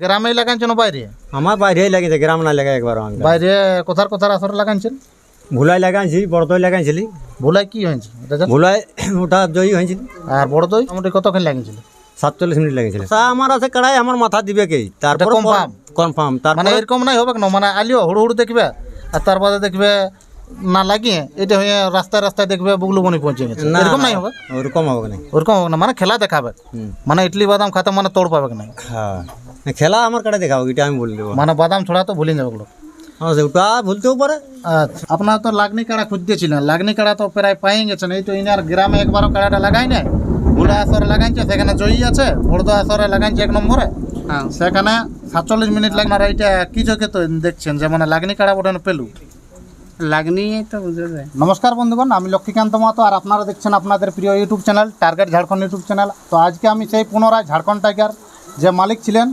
গ্রামে লাগাইছেন বাইরে? আমার বাইরেই লাগিয়েছে গ্রাম না লাগাই একবার বাইরে কোথার কোথার আসরে লাগাইছেন? ভুলাই লাগাইছি বড়দই লাগাইছিলি। ভোলাই কি হয়েছে? ভুলাই ওটা জয়ী হয়েছিল। আর বড় দই মোটামুটি কতক্ষণ লাগিয়েছিল সাতচল্লিশ মিনিট লেগেছিল। তা আমার আছে কাড়াই আমার মাথা দিবে কে? তারপর confirm? কনফার্ম মানে এরকম নাই হবে না। মানে আলিও হুড়ু হুড়ু দেখবে আর তার বাদে দেখবে না লাগিয়ে এটা হয়ে রাস্তায় রাস্তায় দেখবে বুগলু বনি পৌঁছে গেছে। না এরকম নাই হবে ওরকম হবে না ওরকম হবে না। মানে খেলা দেখাবে। মানে ইডলি বাদাম খাতে মানে তোড় পাবে না হ্যাঁ। খেলা আমার কাড়া দেখাবো এটা আমি বলে দেবো। মানে বাদাম ছড়া তো ভুলে যাবে লোক হ্যাঁ ওটা ভুলতেও পারে। আচ্ছা। আপনার তো লাগনি কাড়া খুঁজতেছিলেন লাগনি কাড়া তো প্রায় পাই গেছেন এই তো ইনার গ্রামে একবারও কাড়াটা লাগাই নাই। ভুলা আসরে লাগাইছে সেখানে জয়ী আছে বড়দা আসরে লাগাইছে এক নম্বরে। হ্যাঁ। সেখানে সাতচল্লিশ মিনিট লাগবে আর এইটা কি চোখে তো দেখছেন যে মানে লাগনি কাড়া ওটা পেলু? লাগনি তো বুঝে যায়। নমস্কার বন্ধুগণ আমি লক্ষ্মীকান্ত মাতো আর আপনারা দেখছেন আপনাদের প্রিয় YouTube channel target Jharkhand YouTube channel. তো আজকে আমি সেই পুনরায় ঝাড়খণ্ড টাইগার যে মালিক ছিলেন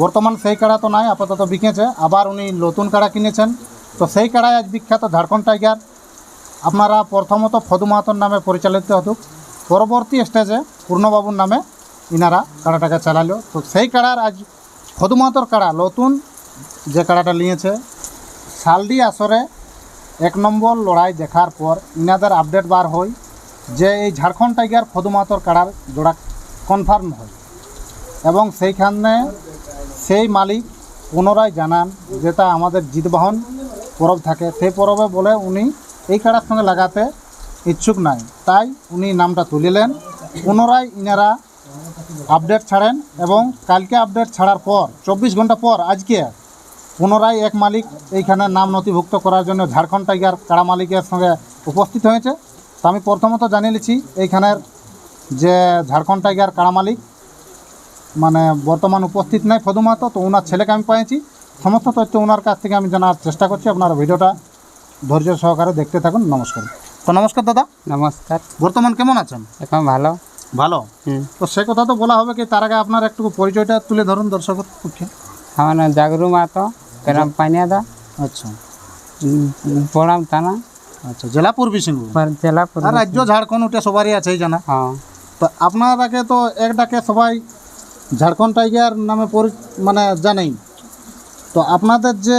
বর্তমান সেই কাড়া তো নাই, আপাতত বিকেছে। আবার উনি নতুন কাড়া কিনেছেন। তো সেই কাড়ায় আজ বিখ্যাত ঝাড়খণ্ড টাইগার। আপনারা প্রথমত ফদু মাহাতোর নামে পরিচালিত হতুক। পরবর্তী স্টেজে পূর্ণবাবুর নামে ইনারা কাড়াটাকে চালালো। তো সেই কাড়ার আজ ফদু মাহাতোর কাড়া নতুন যে কাড়াটা নিয়েছে, শালডি আসরে এক নম্বর লড়াই দেখার পর ইনাদের আপডেট বার হয় যে এই ঝাড়খণ্ড টাইগার ফদুমাতর কাড়ার জোড়া কনফার্ম হয়। এবং সেইখানে সেই মালিক পুনরায় জানান যেটা আমাদের জিতবাহন পরব থাকে। সেই পরবে বলে উনি এই কাড়ার সঙ্গে লাগাতে ইচ্ছুক নাই। তাই উনি নামটা তুলিলেন। পুনরায় ইনারা আপডেট ছাড়েন এবং কালকে আপডেট ছাড়ার পর, চব্বিশ ঘণ্টা পর আজকে পুনরায় এক মালিক এইখানে নাম নথিভুক্ত করার জন্য ঝাড়খণ্ড টাইগার কাড়া মালিকের সঙ্গে উপস্থিত হয়েছে। তো আমি প্রথমত জানিয়ে নিচ্ছি এইখানের যে ঝাড়খণ্ড টাইগার কাড়া মালিক মানে বর্তমান উপস্থিত নাই ফদু মাহাতো তো ওনার ছেলেকে আমি পেয়েছি সমস্ত তথ্য ওনার কাছ থেকে আমি জানার চেষ্টা করছি। আপনারা ভিডিওটা ধৈর্য সহকারে দেখতে থাকুন। নমস্কার। তো নমস্কার দাদা। নমস্কার। বর্তমান কেমন আছেন? এখন ভালো। ভালো? হুম। তো সে কথা তো বলা হবে কি তার আগে আপনার একটু পরিচয়টা তুলে ধরুন দর্শকের পক্ষে। আমার নাম জাগরু মাতো গ্রাম পানিয়াদা। আচ্ছা। বড়াম থানা। আচ্ছা জেলা পূর্বী পর- জেলা রাজ্য ঝাড়খণ্ড ওটা সবারই আছেই জানা। হ্যাঁ। তো আপনার আগে তো এক ডাকে সবাই ঝাড়খণ্ড টাইগার নামে পরি মানে জানেই। তো আপনাদের যে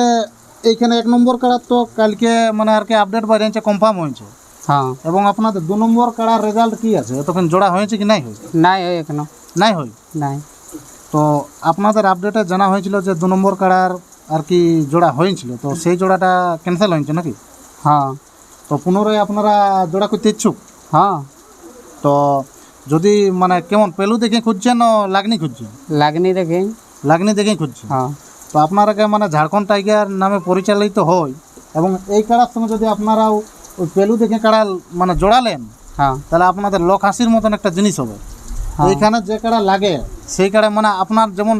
এইখানে এক নম্বর কাড়ার তো কালকে মানে আর কি আপডেট বাড়িয়েছে কনফার্ম হয়েছে। হ্যাঁ। এবং আপনাদের দু নম্বর কাড়ার রেজাল্ট কি আছে? তখন জোড়া হয়েছে কি নাই হয় নাই ওই এখনও। নাই হয়? নাই। তো আপনাদের আপডেটে জানা হয়েছিল যে দু নম্বর কাড়ার আর কি জোড়া হয়েছিল তো সেই জোড়াটা ক্যান্সেল হয়েছে নাকি? হ্যাঁ। তো পুনরায় আপনারা জোড়া করতে ইচ্ছুক? হ্যাঁ। তো যদি মানে কেমন পেলু দেখে খুঁজছেন ও লাগনি খুঁজছেন? লাগনি দেখি। লাগনি দেখেই খুঁজছেন? হ্যাঁ। তো আপনারাকে মানে ঝাড়খণ্ড টাইগার নামে পরিচালিত হয় এবং এই কাড়ার সঙ্গে যদি আপনারাও ওই পেলু দেখে কাড়া মানে জোড়ালেন হ্যাঁ। তাহলে আপনাদের লোক হাসির মতন একটা জিনিস হবে। হ্যাঁ। এইখানে যে কাড়া লাগে সেই কাড়া মানে আপনার যেমন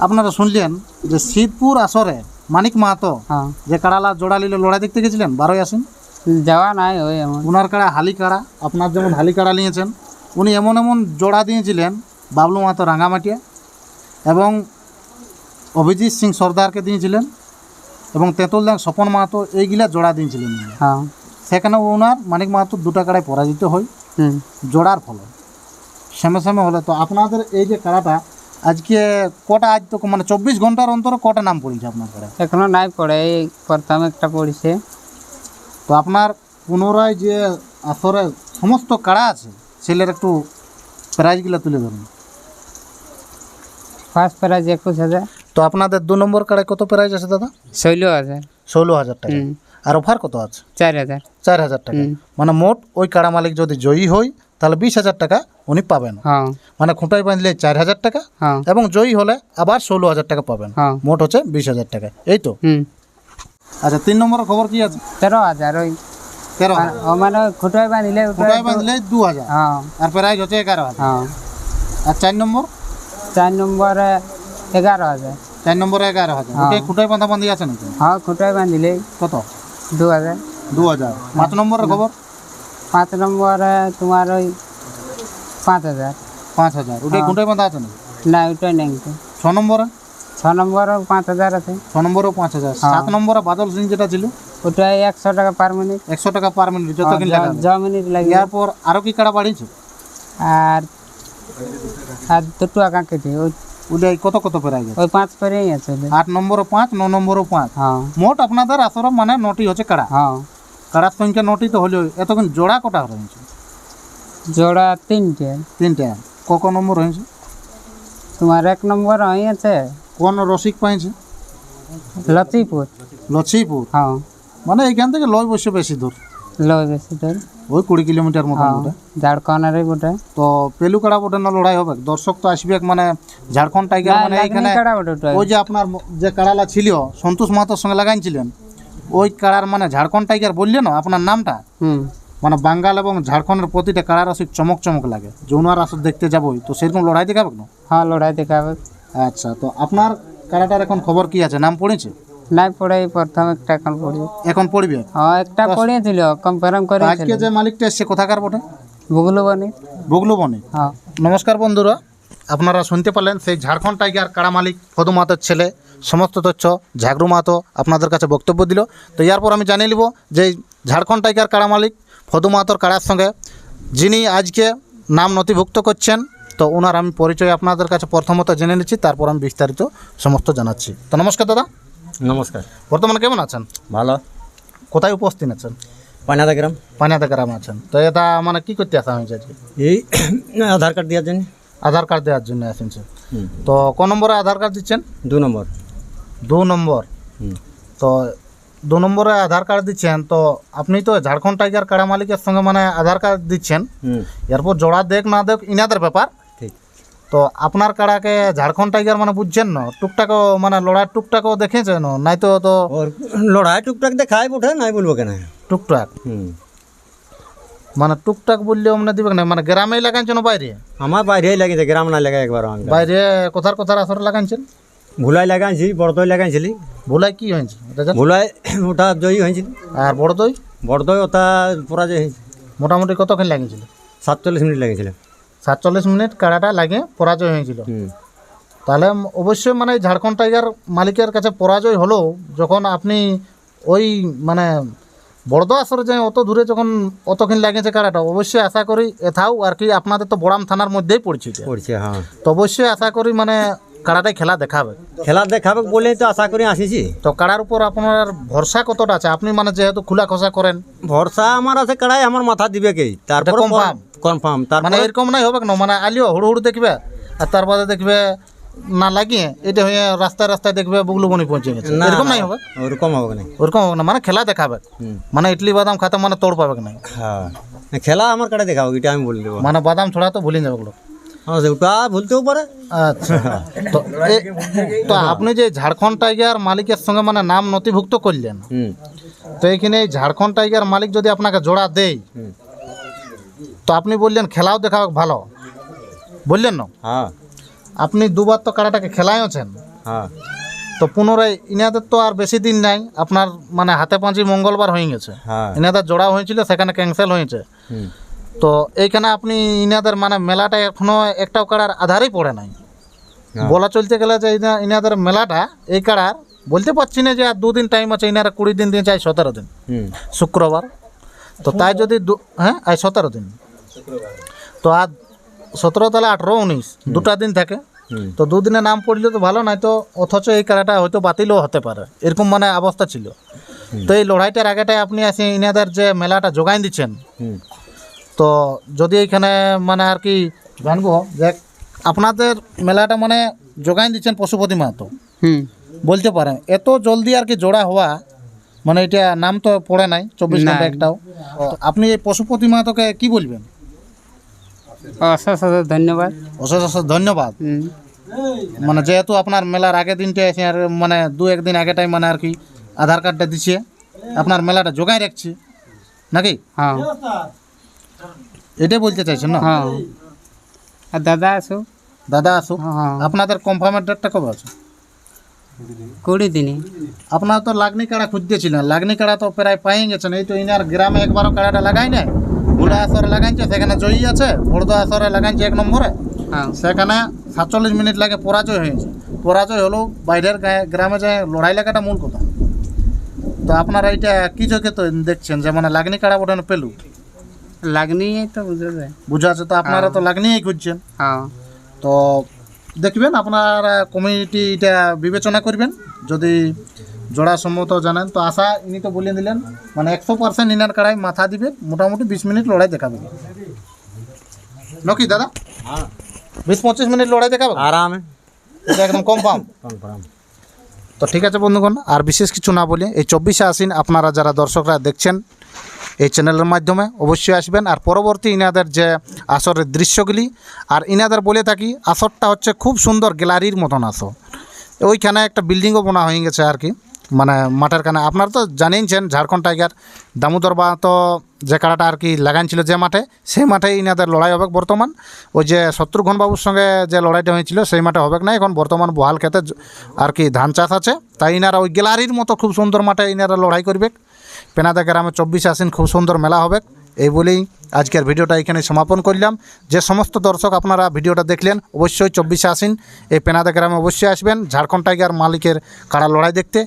আপনারা শুনলেন যে শীতপুর আসরে মানিক মাহাতো হ্যাঁ। যে কাড়ালা জোড়া নিলে লড়াই দেখতে গেছিলেন? বারোই আসেন? যাওয়া নাই ওই ওনার কাড়া হালি কাড়া আপনার যেমন হালি কাড়া নিয়েছেন উনি এমন এমন জোড়া দিয়েছিলেন বাবলু মাহাতো রাঙামাটিয়া এবং অভিজিৎ সিং সর্দারকে দিয়েছিলেন এবং তেঁতুল দাং স্বপন মাহাতো এইগুলা জোড়া দিয়েছিলেন হ্যাঁ। সেখানে ওনার মানিক মাহাতো দুটা কাড়ায় পরাজিত হয় জোড়ার ফলে। সেমে সেমে হলে। তো আপনাদের এই যে কাড়াটা আজকে কটা আজ তো মানে চব্বিশ ঘণ্টার অন্তরে কটা নাম পড়েছে আপনার কাড়া এখনও নাই পড়ে এই প্রথম একটা পড়িছে। তো আপনার পুনরায় যে আসরে সমস্ত কাড়া আছে ছেলের একটু প্রাইজগুলো তুলে ধরুন। ফার্স্ট প্রাইজ একুশ হাজার। তো আপনাদের দু নম্বর কাড়ায় কত প্রাইজ আছে দাদা? ষোলো হাজার। ষোলো হাজার টাকা। আর অফার কত আছে? চার হাজার। চার হাজার টাকা। মানে মোট ওই কাড়া মালিক যদি জয়ী হয় তাহলে বিশ হাজার টাকা উনি পাবেন। হ্যাঁ। মানে খুঁটায় বাঁধলে চার হাজার টাকা। হ্যাঁ। এবং জয়ী হলে আবার ষোলো হাজার টাকা পাবেন। হ্যাঁ। মোট হচ্ছে বিশ হাজার টাকা। এই তো? আচ্ছা তিন নম্বরের খবর কি আছে? তেরো হাজার ওই। তেরো মানে খুঁটোয় বাঁধিলে খুঁটায় বাঁধলে দু হাজার আর প্রাইজ হচ্ছে এগারো হাজার আর চার নম্বর চার নম্বরে এগারো হাজার চার নম্বরে এগারো হাজার। ওটাই খুঁটায় বাঁধা বাঁধি আছে নাকি? হ্যাঁ খুঁটোয় বাঁধিলে কত? দু হাজার দু হাজার পাঁচ নম্বরের খবর পাঁচ নম্বরে তোমার ওই পাঁচ হাজার পাঁচ হাজার ওটাই। খুঁটায় বাঁধা আছে না ওইটাই নেই ছ নম্বরে ছ নম্বরও পাঁচ হাজার আছে। ছ নম্বরেও পাঁচ হাজার। সাত নম্বরে বাদল সিং যেটা ছিল ওটাই একশো টাকা পার মিনিট একশো টাকা পার মিনিট যতক্ষণ লাগাবে য মিনিট লাগে এরপর আরও কি কাড়া বাড়িয়েছে? আর আর দুটো আঁকা কেটে ওই কত কত প্রাইজ আছে ওই পাঁচ পরেই আছে। আট নম্বরও পাঁচ ন নম্বরও পাঁচ। হ্যাঁ। মোট আপনাদের আসর মানে নটি হচ্ছে কাড়া। হ্যাঁ। কাড়ার সংখ্যা নটি তো হলেও এতক্ষণ জোড়া কটা রয়েছে জোড়া তিনটে। তিনটা। ক ক নম্বর হয়েছে? তোমার এক নম্বর হয়ে আছে কোন রসিক পাইছে? লতিপুর লছিপুর হ্যাঁ। মানে এইখান থেকে লয় বসে বেশি দূর। লো বেশি তোর ওই কুড়ি কিলোমিটার মতো হ্যাঁ বটে ঝাড়খণ্ডের বটে। তো পেলু কাড়া বটে না লড়াই হবে? দর্শক তো আসবে মানে ঝাড়খণ্ড টাইগার মানে এইখানে ওটা। ওই যে আপনার যে কাড়ালা ছিল সন্তোষ মাহাতোর সঙ্গে লাগাইছিলেন ওই কাড়ার মানে ঝাড়খণ্ড টাইগার বললেন আপনার নামটা? হুম। মানে বাঙ্গাল এবং ঝাড়খণ্ডের প্রতিটা কাড়ার আসি চমক চমক লাগে। যৌনার আসর দেখতে যাবোই। তো সেরকম লড়াই দেখাবে না? হ্যাঁ লড়াই দেখাবে আচ্ছা তো আপনার কাড়াটার এখন খবর কি আছে? নাম পড়েছে? নাই পড়াই প্রথম একটা এখন পড়ি। এখন পড়বে? হ্যাঁ একটা পড়িয়েছিল কনফার্ম তো আজকে যে মালিকটা এসছে কোথাকার বটে? বুগলু বনি। বগলু বনে। হ্যাঁ। নমস্কার বন্ধুরা আপনারা শুনতে পারলেন সেই ঝাড়খণ্ড টাইগার কাড়া মালিক ফদু ছেলে সমস্ত তথ্য ঝাগরু মাহাতো আপনাদের কাছে বক্তব্য দিল। তো এরপর আমি জানিয়ে নিব যে ঝাড়খণ্ড টাইগার কাড়া মালিক ফদু মাহাতোর কাড়ার সঙ্গে যিনি আজকে নাম নথিভুক্ত করছেন তো ওনার আমি পরিচয় আপনাদের কাছে প্রথমত জেনে নিচ্ছি তারপর আমি বিস্তারিত সমস্ত জানাচ্ছি। তো নমস্কার দাদা। নমস্কার। বর্তমানে কেমন আছেন? ভালো। কোথায় উপস্থিত আছেন? পানাদা গ্রাম। পানিয়াতে গ্রামে আছেন। তো এটা মানে কি করতে আসা হয়েছে আজকে? এই আধার কার্ড দেওয়ার জন্য। আধার কার্ড দেওয়ার জন্য আসেন হুম। তো কোন নম্বরে আধার কার্ড দিচ্ছেন? দু নম্বর। দু নম্বর। তো দু নম্বরে আধার কার্ড দিচ্ছেন তো আপনি তো ঝাড়খণ্ড টাইগার কাড়া মালিকের সঙ্গে মানে আধার কার্ড দিচ্ছেন। এরপর জোড়া দেখ না দেখ ইনাদের ব্যাপার। তো আপনার কাড়াকে ঝাড়খণ্ড টাইগার মানে বুঝছেন না? টুকটাকও মানে লড়াই টুকটাকও দেখেছেন নাই তো তো লড়াই টুকটাক দেখাই বটে নাই বলব কেন? টুকটাক? মানে টুকটাক বললেও মানে দিবে না মানে গ্রামেই লাগাইছেন বাইরে? আমার বাইরেই লাগিয়েছে গ্রাম না লাগাই একবার বাইরে কোথার কোথার আসরে লাগাইছেন? ভুলাই লাগাইছি বড়দই লাগাইছিলি। ভুলাই কি হয়েছে? ভুলাই ওটা জয়ী হয়েছিল। আর বড় দই বড়দই ওটা পরাজয় হয়েছে। মোটামুটি কতক্ষণ লাগিয়েছিল? সাতচল্লিশ মিনিট লেগেছিল সাতচল্লিশ মিনিট কাড়াটা লাগে পরাজয় হয়েছিল। তাহলে অবশ্যই মানে ঝাড়খণ্ড টাইগার মালিকের কাছে পরাজয় হলো যখন আপনি ওই মানে বড়দা আসরে যে অত দূরে যখন অতক্ষণ লাগেছে কাড়াটা অবশ্যই আশা করি এথাও আর কি আপনাদের তো বড়াম থানার মধ্যেই পড়ছে পড়ছে হ্যাঁ। তো অবশ্যই আশা করি মানে কাড়াটাই খেলা দেখাবে। খেলা দেখাবে বলেই তো আশা করি আসিছি। তো কাড়ার উপর আপনার ভরসা কতটা আছে? আপনি মানে যেহেতু খোলা খসা করেন। ভরসা আমার আছে কাড়াই আমার মাথা দিবে কে? তারপর এটা কনফার্ম মানে তারপরে এরকম নাই হবে না। মানে আলিও হুড়ু হুড়ু দেখবে আর তার বাদে দেখবে না লাগিয়ে এটা হয়ে রাস্তায় রাস্তায় দেখবে বুগলু বনি পৌঁছে গেছে। না, এরকম নাই হবে ওরকম হবে না ওরকম হবে না মানে খেলা দেখাবে। মানে ইডলি বাদাম খাতে মানে তোড় পাবে না। হ্যাঁ খেলা আমার কাড়ে দেখাবো এটা আমি বলে দেবো। মানে বাদাম ছড়া তো ভুলে যাবে ওগুলো ভুলতেও পারে। আচ্ছা। তো আপনি যে ঝাড়খণ্ড টাইগার মালিকের সঙ্গে মানে নাম নথিভুক্ত করলেন তো এইখানে এই ঝাড়খণ্ড টাইগার মালিক যদি আপনাকে জোড়া দেয়। তো আপনি বললেন খেলাও দেখাবে ভালো। বললেন না? হ্যাঁ। আপনি দুবার তো কারাটাকে খেলাইছেন হ্যাঁ। তো পুনরায় ইনাদের তো আর বেশি দিন নাই আপনার মানে হাতে পাঁচি মঙ্গলবার হয়ে গেছে। হ্যাঁ। ইনাদের জোড়া হয়েছিল সেখানে ক্যান্সেল হয়েছে। তো এইখানে আপনি ইনাদের মানে মেলাটা এখনও একটাও কাড়ার আধারেই পড়ে নাই। হ্যাঁ। বলা চলতে গেলে যে ইনা- ইনাদের মেলাটা এই কাড়ার বলতে পারছি না যে আর দুদিন টাইম আছে ইনারা কুড়ি দিন দিয়ে চাই সতেরো দিন। শুক্রবার। তো তাই যদি হ্যাঁ আজ সতেরো দিন। তো আর সতেরো তাহলে আঠেরো উনিশ দুটা দিন থাকে। তো দুদিনে নাম পড়লে তো ভালো নাই তো অথচ এই খেলাটা হয়তো বাতিলও হতে পারে এরকম মানে অবস্থা ছিল। তো এই লড়াইটার আগেটাই আপনি আসি ইনাদের যে মেলাটা যোগান দিচ্ছেন। তো যদি এখানে মানে আর কি জানব যে আপনাদের মেলাটা মানে যোগান দিচ্ছেন পশুপতি মাহাতো। হুম। বলতে পারেন এত জলদি আর কি জোড়া হওয়া মানে এটা নাম তো পড়ে নাই চব্বিশ ঘণ্টা একটাও। আপনি এই পশুপতি মাহাতোকে কি বলবেন? অশেষ অশেষ ধন্যবাদ। অশেষ অশেষ ধন্যবাদ। মানে যেহেতু আপনার মেলার আগের দিনটা এসে আর মানে দু একদিন আগেটাই মানে আর কি আধার কার্ডটা দিচ্ছে আপনার মেলাটা জোগাই রাখছি। নাকি? হ্যাঁ। এটাই বলতে চাইছেন না? হ্যাঁ। আর দাদা আসো। দাদা আসুক হ্যাঁ আপনাদের কনফার্মের ডেটটা কবে আছে? কুড়ি দিনে। আপনার তো লাগনি কাড়া খুঁজতেছিলেন লাগনি কাড়া তো প্রায় পাই গেছেন এই তো ইনার গ্রামে একবারও কাড়াটা লাগাই নাই। বুড়া আসরে লাগাইছে সেখানে জয়ী আছে বড়দা আসরে লাগাইছে এক নম্বরে। হ্যাঁ। সেখানে সাতচল্লিশ মিনিট লাগে পরাজয় হয়েছে। পরাজয় হলেও বাইরের গ্রামে যে লড়াই লাগাটা মূল কথা। তো আপনারা এইটা কি চোখে তো দেখছেন? যে মানে লাগনি কাড়া বটে পেলু? লাগনি তো বুঝা যায়। বুঝা আছে তো আপনারা তো লাগনিই খুঁজছেন। হ্যাঁ। তো দেখবেন আপনার কমিটি এটা বিবেচনা করবেন। যদি জোড়া সম্মত জানেন। তো আশা ইনি তো বলে দিলেন মানে একশো পার্সেন্ট ইনার কাড়াই মাথা দিবে মোটামুটি বিশ মিনিট লড়াই দেখাবে। নকি দাদা? বিশ পঁচিশ মিনিট লড়াই দেখাবে? আরামে। একদম কনফার্ম কনফার্ম তো ঠিক আছে বন্ধুগণ আর বিশেষ কিছু না বলে এই চব্বিশে আসিন আপনারা যারা দর্শকরা দেখছেন এই চ্যানেলের মাধ্যমে অবশ্যই আসবেন। আর পরবর্তী ইনাদের যে আসরের দৃশ্যগুলি আর ইনাদের বলে থাকি আসরটা হচ্ছে খুব সুন্দর গ্যালারির মতন আসর। ওইখানে একটা বিল্ডিংও বোনা হয়ে গেছে আর কি। মানে মাঠের কানে, আপনারা তো জানেইছেন ঝাড়খণ্ড টাইগার, দামোদর বা তো যে কাড়াটা আর কি লাগাইছিল যে মাঠে, সেই মাঠে ইনাদের লড়াই হবে বর্তমান। ওই যে শত্রুঘ্ন বাবুর সঙ্গে যে লড়াইটা হয়েছিল, সেই মাঠে হবে না। এখন বর্তমান বহাল খেতে আর কি ধান চাষ আছে। তাই ইনারা ওই গ্যালারির মতো খুব সুন্দর মাঠে ইনারা লড়াই করবে। পেনাদা গ্রামে চব্বিশে আসিন খুব সুন্দর মেলা হবে। এই বলেই আজকের ভিডিওটা এখানে সমাপন করলাম। যে সমস্ত দর্শক আপনারা ভিডিওটা দেখলেন, অবশ্যই চব্বিশে আসিন এই পেনাদা গ্রামে অবশ্যই আসবেন। ঝাড়খণ্ড টাইগার মালিকের কাড়া লড়াই দেখতে।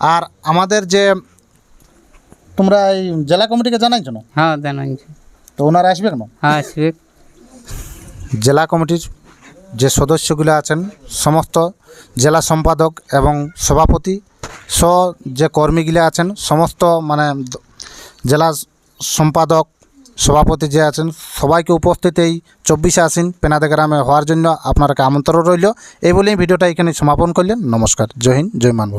আর আমাদের যে তোমরা এই জেলা কমিটিকে জানাইছো না? হ্যাঁ জানাইছি। তো ওনারা আসবে কেন? হ্যাঁ আসবে। জেলা কমিটির যে সদস্যগুলো আছেন সমস্ত জেলা সম্পাদক এবং সভাপতি স যে কর্মীগুলো আছেন সমস্ত মানে জেলা সম্পাদক সভাপতি যে আছেন সবাইকে উপস্থিত এই চব্বিশে আসিন পেনাদে গ্রামে হওয়ার জন্য আপনাকে আমন্ত্রণ রইল। এই বলেই ভিডিওটা এখানে সমাপন করলেন। নমস্কার। জয় হিন্দ জয় মানভূম